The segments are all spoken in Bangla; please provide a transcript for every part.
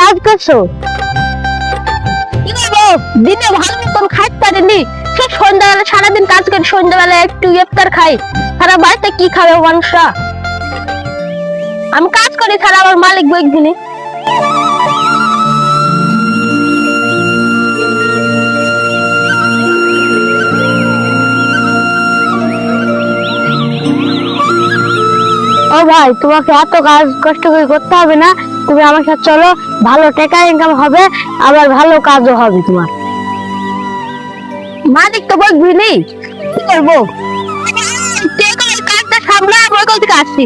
কাজ করছ? দিনে ভালো মতন খাইতে পারিনি। সে সন্ধ্যাবেলা সারাদিন কাজ করে সন্ধ্যাবেলা একটু ইফতার খাই। সারা বাড়িতে কি খাবে মানুষরা? আমি কাজ করি ছাড়া আমার মালিক বইগুলি ও ভাই তোমাকে এত কাজ কষ্ট করে করতে হবে না? তুমি আমার সাথে চলো ভালো টাকা ইনকাম হবে আবার ভালো কাজও হবে তোমার। মালিক তো বই বুঝলি কি করব? কাজটা সামলা কল থেকে আসছি?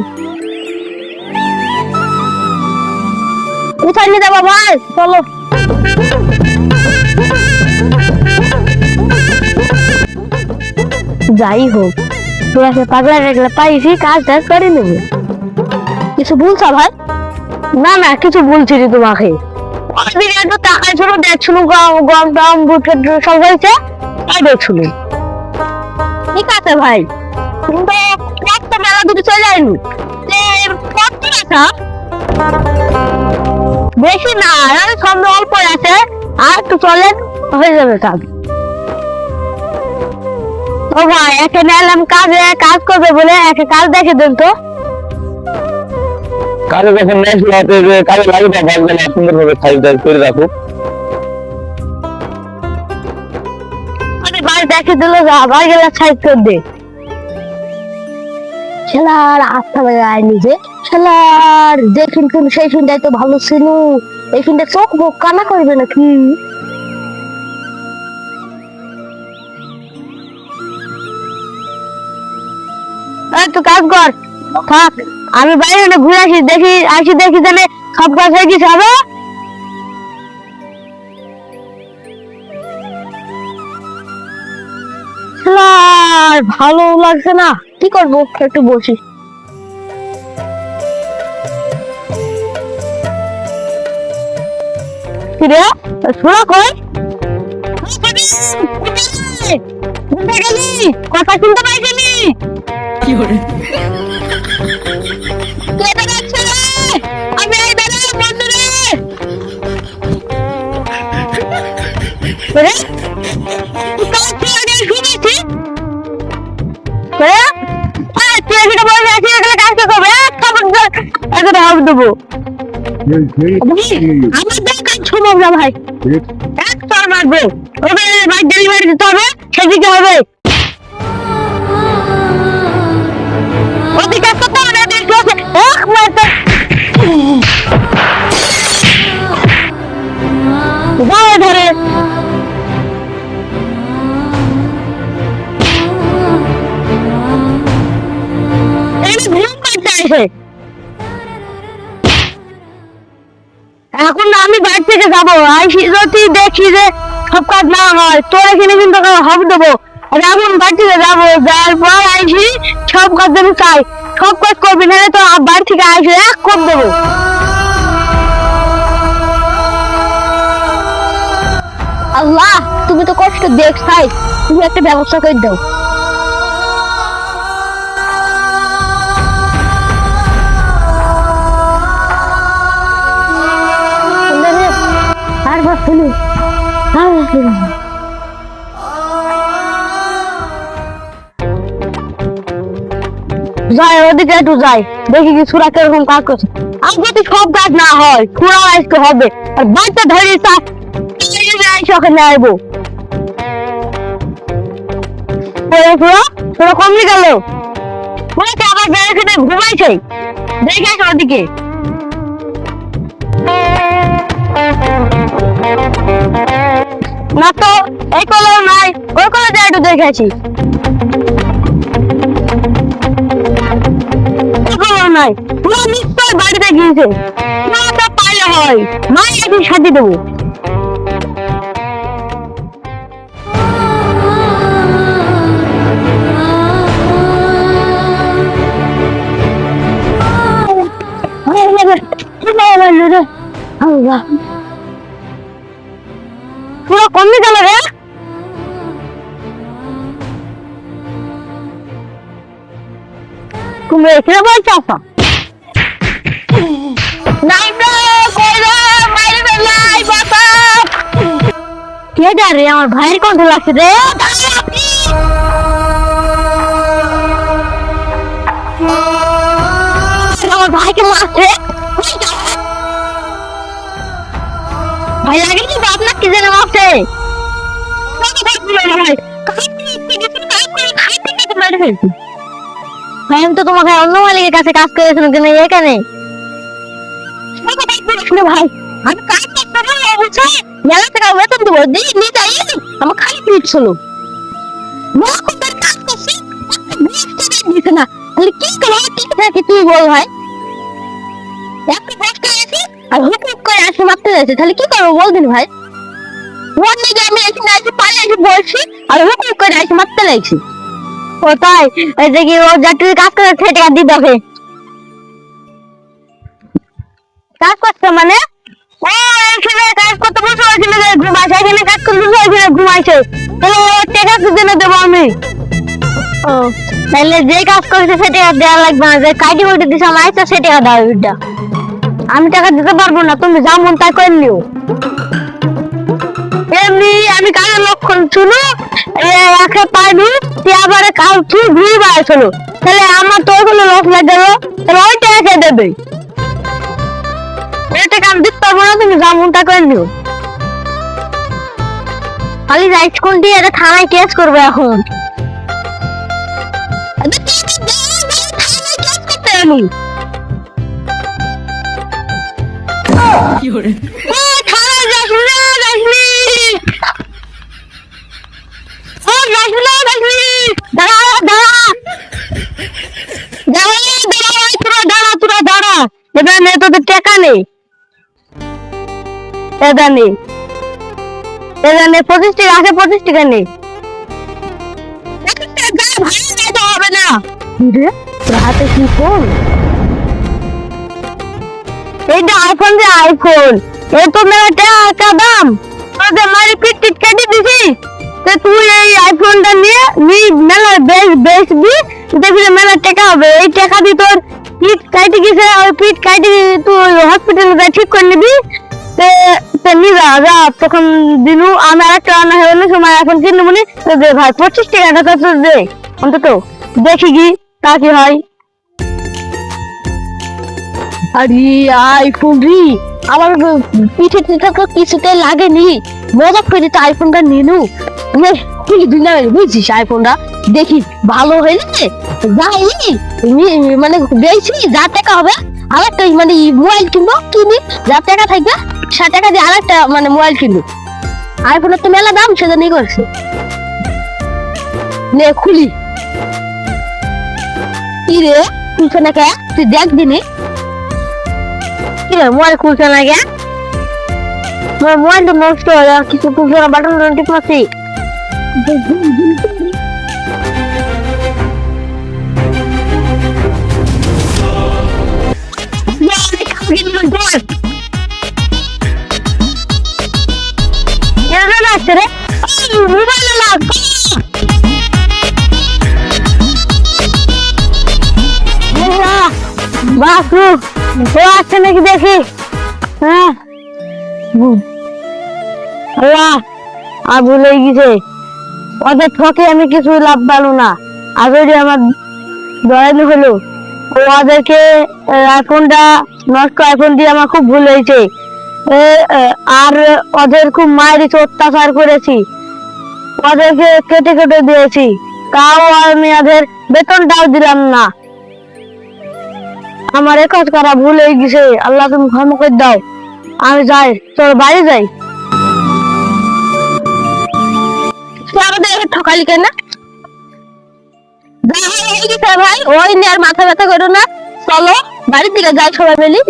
কোথায় নিয়ে যাব ভাই চলো। যাই হোক তোরাকে পাগলা টাগলা পাইছি কাজ টাজ করে নেবে। কিছু বলছো ভাই? না না কিছু বলছি না তোমাকে। একটু দেখছিল গম গম টম সব হয়েছে তাই দেখছিল ঠিক আছে ভাই। কিন্তু একটা দুটো চলে যায়নি। কত টাকা বেশি না আর সামনে অল্প আছে আর একটু চলেন হয়ে যাবে কাজ। ও ভাই এখানে এলাম কাজে কাজ করবে বলে একে কাজ দেখে দেন তো। কাজে যখন নেক্সট রাতে যে কাজে লাগে না, ভাববে না, সুন্দরভাবে সাইজ টাইজ করে রাখো আরে ভাই, দেখে দিল যা আবার গেলে সাইড করে দে ছেলার আস্থা লাগায় নিজে। ছেলার দেখুন কোন সেই ফিনটাই তো ভালো ছিল এই ফিনটা চোখ মুখ কানা করবে নাকি? তো কাজ কর, থাক। আমি বাইরে না ঘুরে আসি দেখি আসি দেখি জানে সব কাজ হয়ে গেছে হবে আর ভালো লাগছে না। কি করব? একটু বসি। কিরে? শোনা কই? কথা শুনতে পাইছিলি কে দিয়ে হাফ দেবো। আমার দরকার সম্ভব না ভাই। এক চর মারবো। ওকে ভাই ডেলিভারি দিতে হবে সেদিকে হবে। ওদিকে কত হবে না এক মারতে যাব? আইসি যদি দেখি যে সব কাজ না হয়, তোর এখানে কিন্তু হবে দেবো? আর এখন বাড়ি থেকে যাব, যাওয়ার পর আইসি সব কাজ আমি চাই। সব কাজ করবি না তো বাড়ি থেকে আইসি এক করে দেবো। আল্লাহ, তুমি তো কষ্ট দেখ তাই তুমি একটা ব্যবস্থা করে দাও। ওদিকে একটু যাই, দেখি কি সুরা কীরকম কাজ করছে। আর যদি সব কাজ না হয়, সুরা আজকে হবে। আর বাচ্চা ধরে ওখানে আসব সুরা কমে গেল? আবার বেড়ে ঘুমাইছে। দেখে আসো ওদিকে। না তো, এই কলেও নাই, ওই কলে যা একটু দেখেছি নাই। না নিশ্চয় বাড়িতে গিয়েছে। না তো পাইলে হয়। মা একদিন সাজিয়ে দেবো। আল্লাহ। তুমি এখানে বলছো আপা নাই রে কে আমার ভাইয়ের কণ্ঠ লাগছে রে আমার ভাইকে মারছে ভাই লাগে কি আপনার কি জানে মারছে ভাই তো তোমাকে অন্য মালিকের কাছে কাজ কিন্তু এখানে। ভাই আমি কাজ করতে মেলা টাকা বেতন দেবো নিয়ে যাই আমার খালি ছিল থাকে আর হুক করে মারতে তাহলে কি করব বল ভাই আমি বলছি, আর হুক করে আসে মারতে লাগছি। ও তাই এই যে কি ও যা কাজ করে দিতে হবে কাজ করছে মানে? ও, এখানে কাজ করতে বসে ঘুমাইছে এখানে কাজ করতে বসে ঘুমাইছে। তাহলে ও টাকা দিনে দেবো আমি? ও, তাহলে যে কাজ করেছে সে টাকা দেওয়া লাগবে না, যে বইটা দিছে আমার আইসা সে টাকা দাও ওইটা আমি টাকা দিতে পারব না, তুমি যা মন তাই করে নিও। এমনি আমি কাজের লক্ষণ শুনো? একে পাইনি তুই আবার কাল তুই ঘুরে বেড়াইছিল তাহলে আমার তো ওইগুলো লাগে গেল তাহলে ওই টাকা কে দেবে। ওই টাকা আমি দিতে পারব না, তুমি মন তাই করে নিও। খালি রাইট কোন দিয়ে এটা থানায় কেস করব এখন। আমি ও, থানায় যাস না, যাস নি। ও, যাস না, যাস নি। দাঁড়া, দাঁড়া। দাঁড়া, দাঁড়া, ওই তোরা দাঁড়া, তোরা দাঁড়া। এবার নে, তোদের টাকা নেই এবার নেই এবার নে, পঁচিশ টাকা আছে পঁচিশ টাকা নেই হবে না। হাতে কি ফোন এইটা আইফোন যে আইফোন এ তো মেরা টাকা দাম। তোদের মারি পিট টিট কেটে দিছি তো তুই এই আইফোনটা নিয়ে নি মেলা বেচ বেচবি দেখবি যে মেলা টাকা হবে। এই টাকা দিয়ে তোর পিট কাটে গেছে, ওই পিট কাটে তুই হসপিটালে যা ঠিক করে নিবি। তে তে নি যা যা তখন দিনু, আমি আরেকটা আনা হয়ে গেলে সময় এখন কিনে মনে তো দে ভাই, পঁচিশ টাকাটা তো দে, অন্তত। দেখি কি, তা কি হয়। আরে আইফোন রি আমার পিঠে টিঠে তো কিছুতে লাগেনি। মজা করে তো আইফোনটা নিনু। নে তুই দুই বুঝছিস আইফোনটা দেখি, ভালো হইলে যাই মানে বেশি যা টাকা হবে, আরেকটা মানে মোবাইল কিনবো, কিনি, যা টাকা থাকবে সে টাকা দিয়ে আরেকটা মানে মোবাইল কিনবো। আইফোনের তো মেলা দাম সেটা নিয়ে করছে। নে, খুলি। কি রে, খুলছে না কে তুই দেখ দিনে। কি রে, মোবাইল খুলছে না কে আমার মোবাইলটা নষ্ট হয়ে কিছু খুলছে না বাটন মারছি মোবাইল লাগ বাসু আসছে নাকি দেখি? হ্যাঁ? আর ভুলে গেছে ওদের ঠকে আমি কিছু লাভ পালো না। যদি আমার দয়ালু হলো ওদেরকে নষ্ট দিয়ে আমার খুব ভুল হয়েছে। এ, এ, আর ওদের খুব মারিছে অত্যাচার করেছি। ওদেরকে কেটে কেটে দিয়েছি। তাও আমি ওদের বেতনটাও দিলাম না। আমার এক কাজ করা ভুল হয়ে গেছে। আল্লাহ তুমি ক্ষমা করে দাও। আমি যাই তোর বাড়ি যাই। তুই ঠকালি কেন? ভাই ওই নিয়ে আর মাথা ব্যথা করো না। চলো বাড়ির দিকে যাই সবাই মিলি।